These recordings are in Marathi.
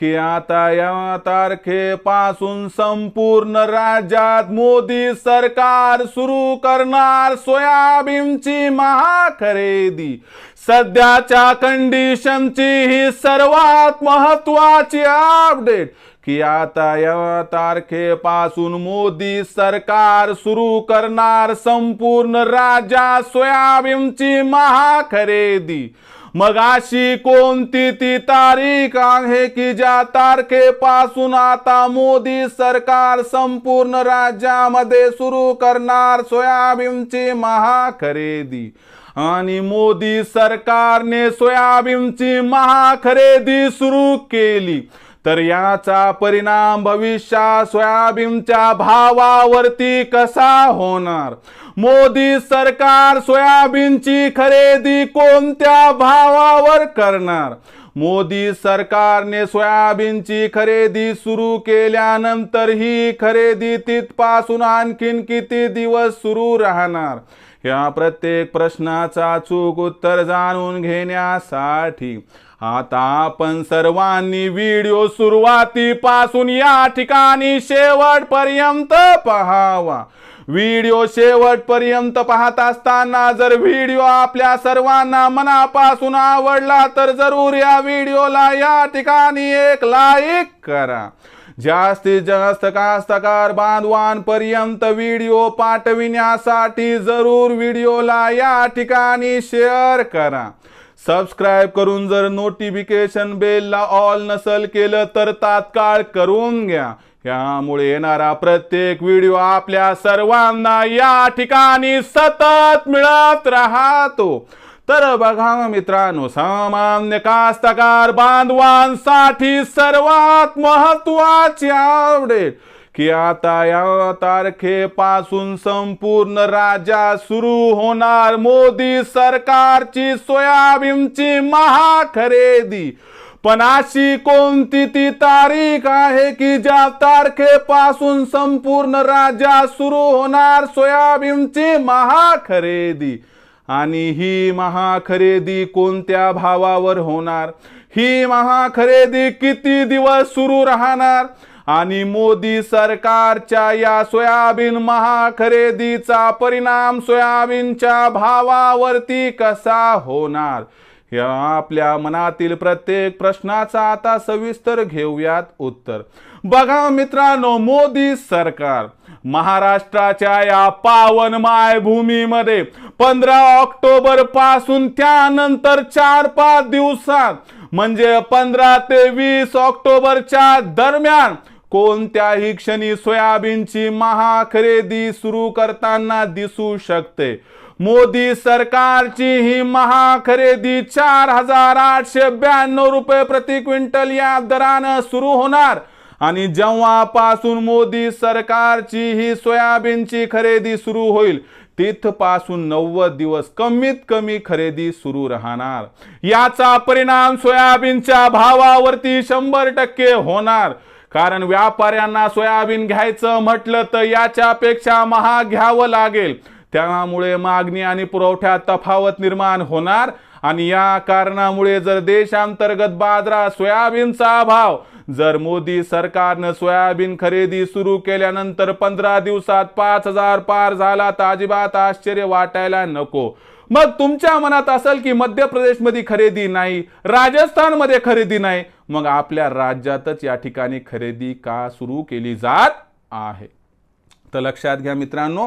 की आता या तारखेपासून संपूर्ण राज्यात मोदी सरकार सुरू करणार सोयाबीनची महाखरेदी. सध्याच्या कंडिशनची ही सर्वात महत्वाची अपडेट की आता या तारखेपासून मोदी सरकार सुरू करणार संपूर्ण राज्यात सोयाबीनची महाखरेदी. मग अशी कोणती ती तारीख आहे की ज्या तारखेपासून आता मोदी सरकार संपूर्ण राज्यामध्ये सुरू करणार सोयाबीनची महाखरेदी? आणि मोदी सरकारने सोयाबीनची महाखरेदी सुरू केली. तर याचा परिणाम भविष्यात सोयाबीनच्या भावावरती कसा होणार? मोदी सरकार सोयाबीनची खरेदी कोणत्या भावावर करणार? मोदी सरकारने सोयाबीनची खरेदी सुरू केल्यानंतर ही खरेदी तिथपासून आणखीन किती दिवस सुरू राहणार? या प्रत्येक प्रश्नाचा चूक उत्तर जाणून घेण्यासाठी आता आपण सर्वांनी व्हिडिओ सुरुवातीपासून या ठिकाणी शेवटपर्यंत पहावा. व्हिडिओ शेवटपर्यंत पाहत असताना जर व्हिडिओ आपल्या सर्वांना मनापासून आवडला तर जरूर या व्हिडिओला या ठिकाणी एक लाईक करा. जास्तीत जास्त कास्तकार बांधवांपर्यंत व्हिडिओ पाठविण्यासाठी जरूर व्हिडिओला या ठिकाणी शेअर करा. सबस्क्राईब करून जर नोटिफिकेशन बेलला ऑल नसल केलं तर तात्काळ करून घ्या. यामुळे येणारा प्रत्येक व्हिडिओ आपल्या सर्वांना या ठिकाणी सतत मिळत राहतो. तर बघा मित्रांनो सामान्य कास्तकार बांधवांसाठी सर्वात महत्वाची आवडेल की आता या तारखेपासून संपूर्ण राज्यात सुरू होणार. मोदी सरकारची सोयाबीनची महाखरेदी. पण अशी कोणती ती तारीख आहे की ज्या तारखेपासून संपूर्ण राज्यात सुरू होणार? सोयाबीनची महाखरेदी. आणि ही महाखरेदी कोणत्या भावावर होणार? ही महाखरेदी किती दिवस सुरू राहणार? आणि मोदी सरकारच्या या सोयाबीन महाखरेदीचा परिणाम सोयाबीनच्या भावावरती कसा होणार? या आपल्या मनातील प्रत्येक प्रश्नाचा आता सविस्तर घेऊयात उत्तर. बघा मित्रांनो मोदी सरकार. महाराष्ट्राच्या या पावन मायभूमीमध्ये पंधरा ऑक्टोबरपासून त्यानंतर चार पाच दिवसात म्हणजे पंधरा ते वीस ऑक्टोबरच्या दरम्यान कोणत्याही क्षणी सोयाबीनची महाखरेदी सुरू करताना दिसू शकते. मोदी सरकारची ही महाखरेदी चार हजार आठशे ब्याण्णव रुपये प्रति क्विंटल या दरानं सुरू होणार. आणि जेव्हापासून मोदी सरकारची ही सोयाबीनची खरेदी सुरू होईल तिथपासून नव्वद दिवस कमीत कमी खरेदी सुरू राहणार. याचा परिणाम सोयाबीनच्या भावावरती शंभर टक्के होणार. कारण व्यापाऱ्यांना सोयाबीन घ्यायचं म्हटलं तर याच्यापेक्षा महाग घ्यावं लागेल. त्यामुळे मागणी आणि पुरवठ्यात तफावत निर्माण होणार आणि या कारणामुळे जर देशांतर्गत बाजारात सोयाबीनचा भाव जर मोदी सरकारनं सोयाबीन खरेदी सुरू केल्यानंतर पंधरा दिवसात पाच हजार पार झाला तर अजिबात आश्चर्य वाटायला नको. मग तुमच्या मनात असेल की मध्य प्रदेशमध्ये खरेदी नाही राजस्थानमध्ये खरेदी नाही मग आपल्या राज्यातच या ठिकाणी खरेदी का सुरू केली जात आहे? तर लक्षात घ्या मित्रांनो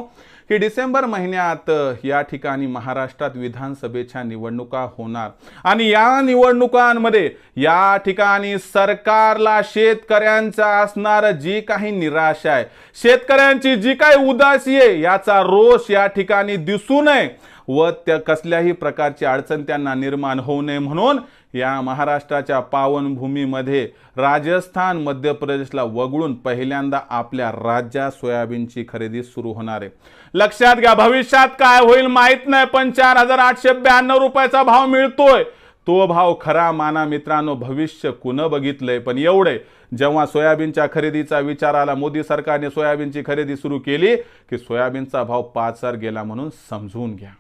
की डिसेंबर महिन्यात या ठिकाणी महाराष्ट्रात विधानसभेच्या निवडणुका होणार. आणि या निवडणुकांमध्ये या ठिकाणी सरकारला शेतकऱ्यांचा असणार जी काही निराशा आहे शेतकऱ्यांची जी काही उदासी आहे याचा रोष या ठिकाणी दिसू नये. व त्या कसल्याही प्रकारची अडचण त्यांना निर्माण होऊ नये म्हणून या महाराष्ट्राच्या पावनभूमीमध्ये राजस्थान मध्य प्रदेशला वगळून पहिल्यांदा आपल्या राज्यात सोयाबीनची खरेदी सुरू होणार आहे. लक्षात घ्या भविष्यात काय होईल माहीत नाही पण चार हजार आठशे ब्याण्णव रुपयाचा भाव मिळतोय. तो भाव खरा माना मित्रांनो भविष्य कुणं बघितलंय पण एवढे जेव्हा सोयाबीनच्या खरेदीचा विचार आला मोदी सरकारने सोयाबीनची खरेदी सुरू केली की सोयाबीनचा भाव पाच गेला म्हणून समजून घ्या.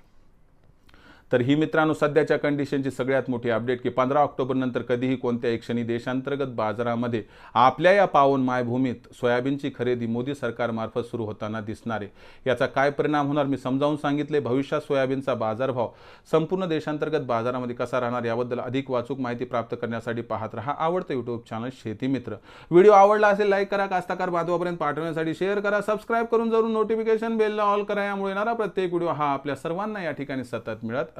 तर ही मित्रांनो सध्याच्या कंडिशनची सगळ्यात मोठी अपडेट की पंधरा ऑक्टोबरनंतर कधीही कोणत्याही क्षणी देशांतर्गत बाजारामध्ये आपल्या या पावन मायभूमीत सोयाबीनची खरेदी मोदी सरकारमार्फत सुरू होताना दिसणार आहे. याचा काय परिणाम होणार मी समजावून सांगितले. भविष्यात सोयाबीनचा बाजारभाव संपूर्ण देशांतर्गत बाजारामध्ये कसा राहणार याबद्दल अधिक वाचूक माहिती प्राप्त करण्यासाठी पाहत राहा आवडतं युट्यूब चॅनल शेती मित्र. व्हिडिओ आवडला असेल लाईक करा. कास्ताकार बांधवापर्यंत पाठवण्यासाठी शेअर करा. सबस्क्राईब करून जरूर नोटिफिकेशन बेलला ऑल करा. यामुळे येणारा प्रत्येक व्हिडिओ हा आपल्या सर्वांना या ठिकाणी सतत मिळत